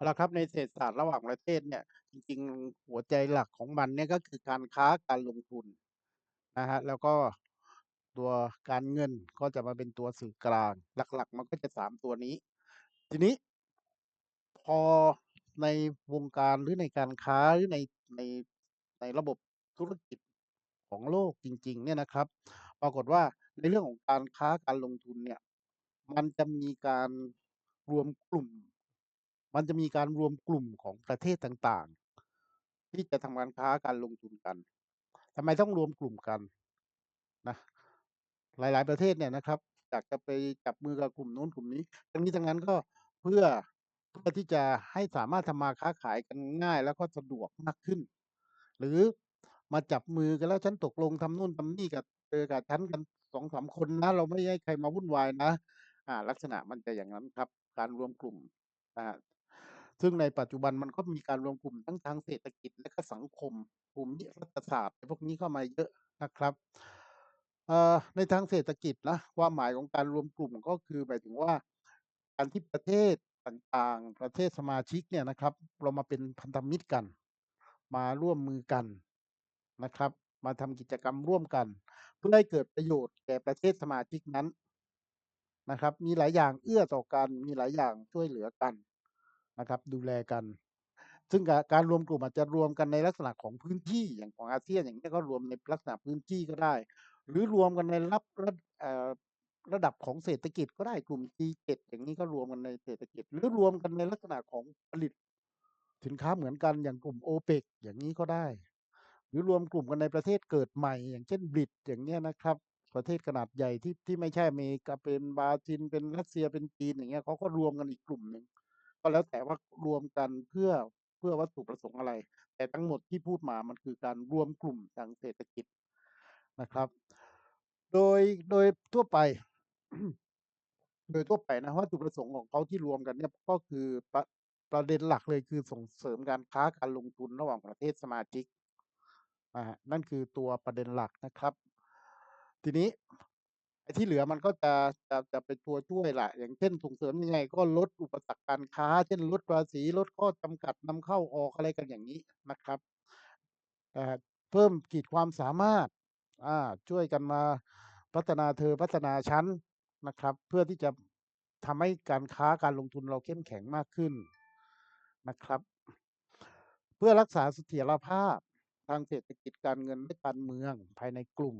เอาละครับในเศรษฐศาสตร์ระหว่างประเทศเนี่ยจริงๆหัวใจหลักของมันเนี่ยก็คือการค้าการลงทุนนะครับแล้วก็ตัวการเงินก็จะมาเป็นตัวสื่อกลาง หลัก ๆ มันก็จะ3ตัวนี้ ทีนี้ พอในวงการหรือในการค้าหรือในในในระบบธุรกิจของโลกจริง ๆ เนี่ยนะครับ ปรากฏว่าในเรื่องของการค้าการลงทุนเนี่ย มันจะมีการรวมกลุ่ม มันจะมีการรวมกลุ่มของประเทศต่างๆ ที่จะทำการค้าการลงทุนกันทำไมต้องรวมกลุ่มกันนะหลาย ๆ ประเทศเนี่ยนะครับอยากจะไปจับมือกับกลุ่มนู้นกลุ่มนี้ทั้งนี้ทั้งนั้นก็เพื่อเพื่อที่จะให้สามารถทำมาค้าขายกันง่าย แล้วก็สะดวกมากขึ้น หรือมาจับมือกันแล้วฉันตกลงทำนู่นทำนี่กับเธอกับฉันกัน2-3คนนะ เราไม่ให้ใครมาวุ่นวายนะ อ่า ลักษณะมันจะอย่างนั้นครับ การรวมกลุ่มนะ ซึ่งในปัจจุบันมันก็มีการรวมกลุ่มทั้งทางเศรษฐกิจและก็สังคมภูมิรัฐศาสตร์พวกนี้เข้ามาเยอะนะครับในทางเศรษฐกิจนะความหมายของการรวมกลุ่มก็คือหมายถึงว่าการที่ประเทศต่างๆ ประเทศสมาชิกเนี่ยนะครับ เรามาเป็นพันธมิตรกัน มาร่วมมือกันนะครับ มาทำกิจกรรมร่วมกัน เพื่อให้เกิดประโยชน์แก่ประเทศสมาชิกนั้นนะครับ มีหลายอย่างเอื้อต่อกันมีหลายอย่างช่วยเหลือกัน นะครับ ดูแลกัน ซึ่งการรวมกลุ่มอาจจะรวมกันในลักษณะของพื้นที่อย่างของอาเซียนอย่างเงี้ก็รวมในลักษณะพื้นที่ก็ได้ หรือรวมกันในรับระระดับของเศรษฐกิจก็ได้กลุ่ม G7 อย่างงี้ก็รวมกันในเศรษฐกิจ หรือรวมกันในลักษณะของผลิต สินค้าเหมือนกันอย่างกลุ่ม OPEC อย่างงี้ก็ได้ หรือรวมกลุ่มกันในประเทศเกิดใหม่ อย่างเช่น BRICS อย่างเงี้ยนะครับ ประเทศขนาดใหญ่ที่ที่ไม่ใช่อเมริกาเป็นบราซิลเป็นรัสเซียเป็นจีนอย่างเงี้ยเขาก็รวมกันอีกกลุ่มหนึ่ง ก็แล้วแต่ว่ารวมกันเพื่อ เพื่อวัตถุประสงค์อะไร แต่ทั้งหมดที่พูดมามันคือการรวมกลุ่มทางเศรษฐกิจนะครับ โดยโดยทั่วไป โดยทั่วไปนะวัตถุประสงค์ของเขาที่รวมกันเนี่ยก็คือประประเด็นหลักเลยคือส่งเสริมการค้าการลงทุนระหว่างประเทศสมาชิกอ่านั่นคือตัวประเด็นหลักนะครับ ทีนี้ ที่เหลือมันก็จะจะจะเป็นตัวช่วยแหละอย่างเช่นส่งเสริมยังไงก็ลดอุปสรรคการค้า เช่นลดภาษีลดข้อจำกัดนำเข้าออกอะไรกันอย่างงี้นะครับเพิ่มขีดความสามารถอาช่วยกันมาพัฒนาเธอพัฒนาฉันนะครับ เพื่อที่จะทำให้การค้าการลงทุนเราเข้มแข็งมากขึ้นนะครับ เพื่อรักษาเสถียรภาพทางเศรษฐกิจการเงินและการเมืองภายในกลุ่ม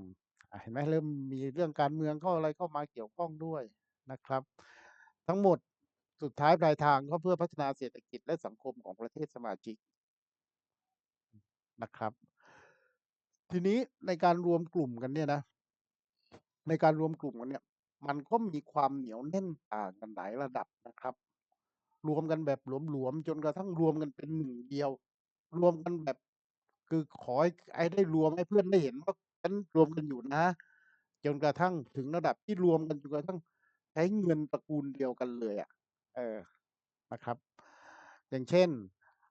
เห็นไหมเริ่มมีเรื่องการเมืองเข้าอะไรเข้ามาเกี่ยวข้องด้วยนะครับ ทั้งหมดสุดท้ายปลายทางก็เพื่อพัฒนาเศรษฐกิจและสังคมของประเทศสมาชิกนะครับ ทีนี้ในการรวมกลุ่มกันเนี่ยนะ ในการรวมกลุ่มกันเนี่ย มันก็มีความเหนียวแน่นต่างกันหลายระดับนะครับ รวมกันแบบหลวมๆจนกระทั่งรวมกันเป็นหนึ่งเดียว รวมกันแบบคือขอให้ได้รวมให้เพื่อนได้เห็นว่า นรวมกันอยู่นะ จนกระทั่งถึงระดับที่รวมกันจนกระทั่งใช้เงินตระกูลเดียวกันเลยอะเออนะครับ อย่างเช่น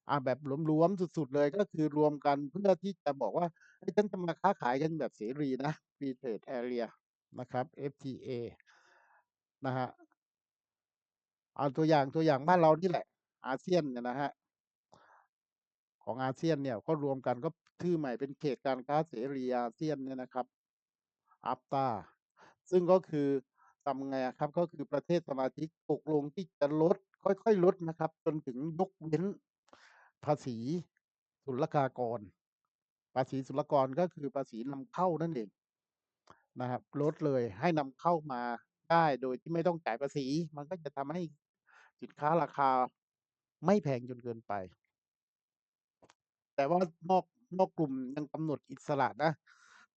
อ่าแบบหลวมๆสุดๆเลยก็คือรวมกันเพื่อที่จะบอกว่าฉันจะมาค้าขายกันแบบเสรีนะ Free Trade Area นะครับ FTA นะครับเอาตัวอย่างตัวอย่างบ้านเรานี่แหละ อาเซียนเนี่ยนะครับของอาเซียนเนี่ยก็รวมกันก็ ชื่อใหม่เป็นเขตการค้าเสรีอาเซียนเนี่ยนะครับ AFTA ซึ่งก็คือทำไงครับก็คือประเทศสมาชิกตกลงที่จะลด ค่อยๆลดนะครับ จนถึงยกเว้นภาษีศุลกากร ภาษีศุลกากรก็คือภาษีนำเข้านั่นเองนะครับลดเลยให้นำเข้ามาได้โดยที่ไม่ต้องจ่ายภาษี มันก็จะทำให้สินค้าราคาไม่แพงจนเกินไป แต่ว่านอก นอกกลุ่มยังกำหนดอิสระนะ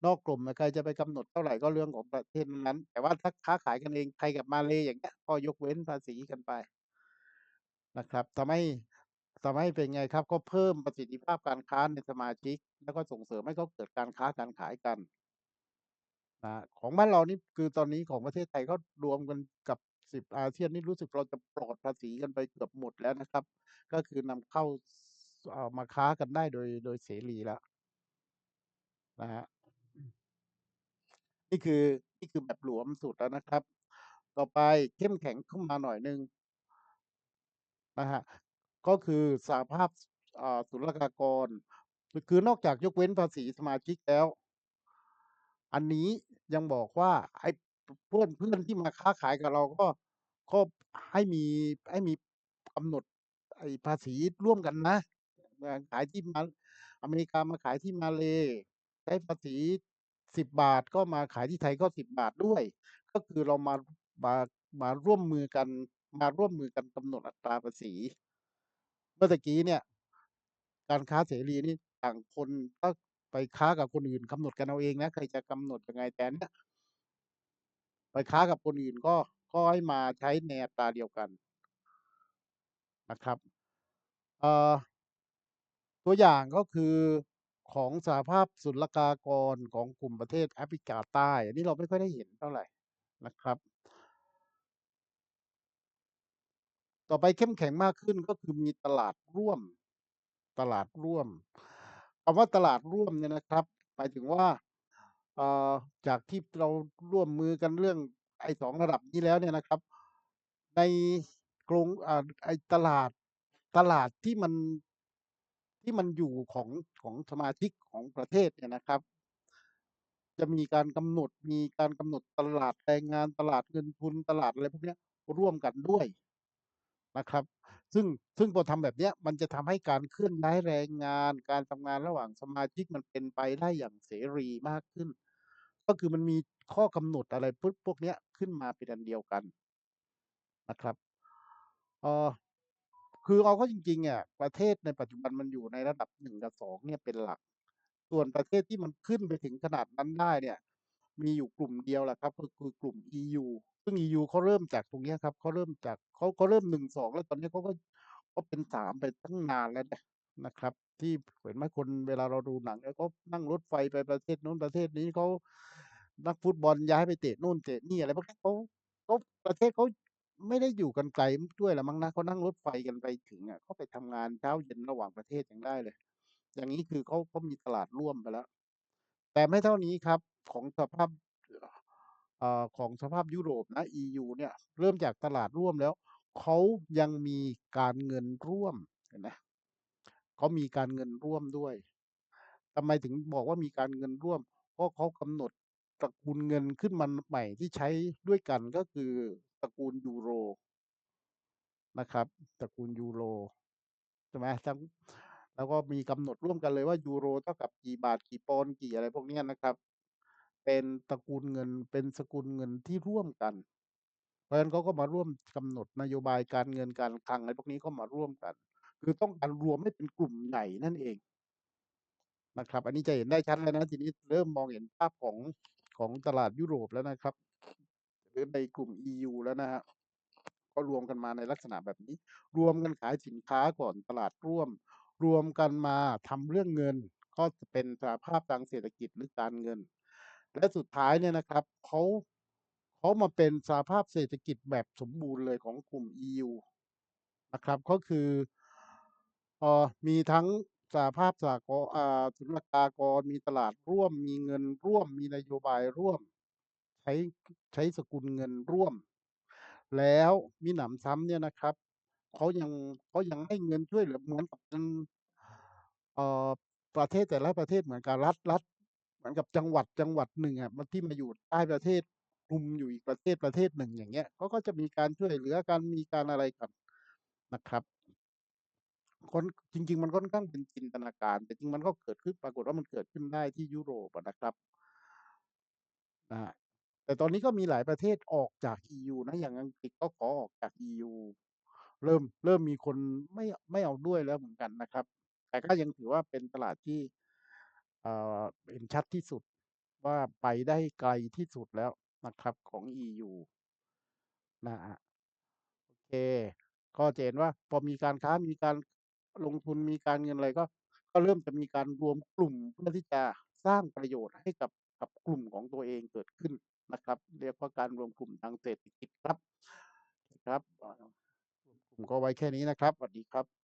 นอกกลุ่มใครจะไปกำหนดเท่าไหร่ก็เรื่องของประเทศนั้น แต่ว่าถ้าค้าขายกันเองไทยกับมาเลยอย่างเงี้ยก็ยกเว้นภาษีกันไปนะครับทำให้ทำให้เป็นไงครับ ก็เพิ่มประสิทธิภาพการค้าในสมาชิก แล้วก็ส่งเสริมให้เขาเกิดการค้าการขายกันนะของบ้านเรานี่คือตอนนี้ของประเทศไทยก็รวมกันกับ10อาเซียนนี่รู้สึกเราจะปลอดภาษีกันไปเกือบหมดแล้วนะครับ ก็คือนำเข้า เอ่อมาค้ากันได้โดยโดยเสรีแล้วนะครับนี่คือนี่คือแบบหลวมสุดแล้วนะครับ ต่อไปเข้มแข็งขึ้นมาหน่อยหนึ่งนะครับก็คือสหภาพอ่าศุลกากรคือคือนอกจากยกเว้นภาษีสมาชิกแล้ว อันนี้ยังบอกว่าไอ้พเพื่อนเพื่อนที่มาค้าขายกับเราก็ก็ให้มีให้มีกำหนดไอ้ภาษีร่วมกันนะเวลา ขายที่มาอเมริกามาขายที่มาเลยใช้ภาษี10บบาทก็มาขายที่ไทยก็10บาทด้วย ก็คือเรามามามาร่วมมือกันมาร่วมมือกันกำหนดอัตราภาษี เมื่อกี้เนี่ย การค้าเสรีนี่ต่างคนก็ไปค้ากับคนอื่นกำหนดกันเอาเองนะใครจะกำหนดยังไงแต่เนี้ยไปค้ากับคนอื่นก็ก็ให้มาใช้ในอัตราเดียวกันนะครับ เอ่อ ตัวอย่างก็คือของสหภาพศุลกากรของกลุ่มประเทศแอฟริกาใต้ อันนี้เราไม่ค่อยได้เห็นเท่าไหร่นะครับ ต่อไปเข้มแข็งมากขึ้นก็คือมีตลาดร่วม ตลาดร่วมคำว่าตลาดร่วมเนี่ยนะครับหมายถึงว่าจากที่เราร่วมมือกันเรื่องไอ้2ระดับนี้แล้วเนี่ยนะครับ ในกรงไอ้ตลาดตลาดที่มัน ที่มันอยู่ของของสมาชิกของประเทศเนี่ยนะครับ จะมีการกำหนดมีการกำหนดตลาดแรงงานตลาดเงินทุนตลาดอะไรพวกนี้ร่วมกันด้วยนะครับ ซึ่งซึ่งพอทำแบบเนี้ยมันจะทำให้การเคลื่อนย้ายแรงงาน การทำงานระหว่างสมาชิกมันเป็นไปได้อย่างเสรีมากขึ้น ก็คือมันมีข้อกำหนดอะไรปุ๊บพวกนี้ขึ้นมาเป็นอันเดียวกันนะครับเออ คือเอาเข้าจริงๆอะประเทศในปัจจุบันมันอยู่ในระดับ 1 กับ 2 เนี่ยเป็นหลัก ส่วนประเทศที่มันขึ้นไปถึงขนาดนั้นได้เนี่ย มีอยู่กลุ่มเดียวแหละครับก็คือกลุ่ม EU ซึ่ง EU เขาเริ่มจากตรงเนี้ยครับเขาเริ่มจากเขาเขาเริ่ม1-2แล้วตอนนี้เขาก็ก็เป็น3ไปตั้งนานแล้วนะนะครับ ที่เห็นไหมคนเวลาเราดูหนังเนี่ยเขานั่งรถไฟไปประเทศนู้นประเทศนี้เขานักฟุตบอลย้ายไปเตะนู่นเตะนี่อะไรพวกเนี้เขาเขาประเทศเขา ไม่ได้อยู่กันไกลด้วยละมั้งนะเขานั่งรถไฟกันไปถึงอะเขาไปทำงานเช้าเย็นระหว่างประเทศยังได้เลย อย่างงี้คือเขาเขามีตลาดร่วมไปแล้ว แต่ไม่เท่านี้ครับของสภาพเอ่อของสภาพยุโรปนะ EU เนี่ย เริ่มจากตลาดร่วมแล้ว เขายังมีการเงินร่วมเห็นไหมเขามีการเงินร่วมด้วยทำไมถึงบอกว่ามีการเงินร่วม เพราะเขากำหนดตระกูลเงินขึ้นมาใหม่ที่ใช้ด้วยกันก็คือ ตระกูลยูโรนะครับตระกูลยูโรใช่ไหมทั้งแล้วก็มีกำหนดร่วมกันเลยว่ายูโรเท่ากับกี่บาทกี่ปอนด์กี่อะไรพวกนี้นะครับ เป็นตระกูลเงินเป็นสกุลเงินที่ร่วมกัน เพราะฉะนั้นเขาก็มาร่วมกำหนดนโยบายการเงินการคลังอะไรพวกนี้ก็มาร่วมกัน คือต้องการรวมให้เป็นกลุ่มใหญ่นั่นเองนะครับ อันนี้จะเห็นได้ชัดแล้วนะทีนี้เริ่มมองเห็นภาพของของตลาดยุโรปแล้วนะครับ หรือในกลุ่ม EU แล้วนะครับก็รวมกันมาในลักษณะแบบนี้ รวมกันขายสินค้าก่อนตลาดร่วม รวมกันมาทำเรื่องเงิน ก็จะเป็นสภาพทางเศรษฐกิจหรือการเงิน และสุดท้ายเนี่ยนะครับเขาเขามาเป็นสภาพเศรษฐกิจแบบสมบูรณ์เลยของกลุ่ม EU นะครับก็คือเออมีทั้งสหภาพสหกอ่าศุลกากรมีตลาดร่วม มีเงินร่วม มีนโยบายร่วม ใช้ใช้สกุลเงินร่วม แล้วมิหนำซ้ำเนี่ยนะครับเขายังเขายังให้เงินช่วยเหลือเหมือนกับเป็นเอ่อประเทศแต่ละประเทศเหมือนกับรัฐรัฐเหมือนกับจังหวัดจังหวัดหนึ่งอะมันที่มาอยู่ใต้ประเทศคลุมอยู่อีกประเทศประเทศหนึ่งอย่างเงี้ยเขาก็จะมีการช่วยเหลือกันมีการอะไรกันนะครับคนจริง ๆ มันค่อนข้างเป็นจินตนาการ แต่จริงมันก็เกิดขึ้นปรากฏว่ามันเกิดขึ้นได้ที่ยุโรปนะครับนะ แต่ตอนนี้ก็มีหลายประเทศออกจาก EU นะ อย่างอังกฤษก็ขอออกจาก EU เริ่มเริ่มมีคนไม่ไม่เอาด้วยแล้วเหมือนกันนะครับ แต่ก็ยังถือว่าเป็นตลาดที่เอ่อเห็นชัดที่สุดว่าไปได้ไกลที่สุดแล้วนะครับของ EU นะโอเค ก็จะเห็นว่าพอมีการค้ามีการลงทุนมีการเงินอะไรก็ ก็เริ่มจะมีการรวมกลุ่มเพื่อที่จะสร้างประโยชน์ให้กับกับกลุ่มของตัวเองเกิดขึ้น นะครับ เรียกว่าการรวมกลุ่มทางเศรษฐกิจครับครับอ่ากลุ่มก็ไว้แค่นี้นะครับสวัสดีครับ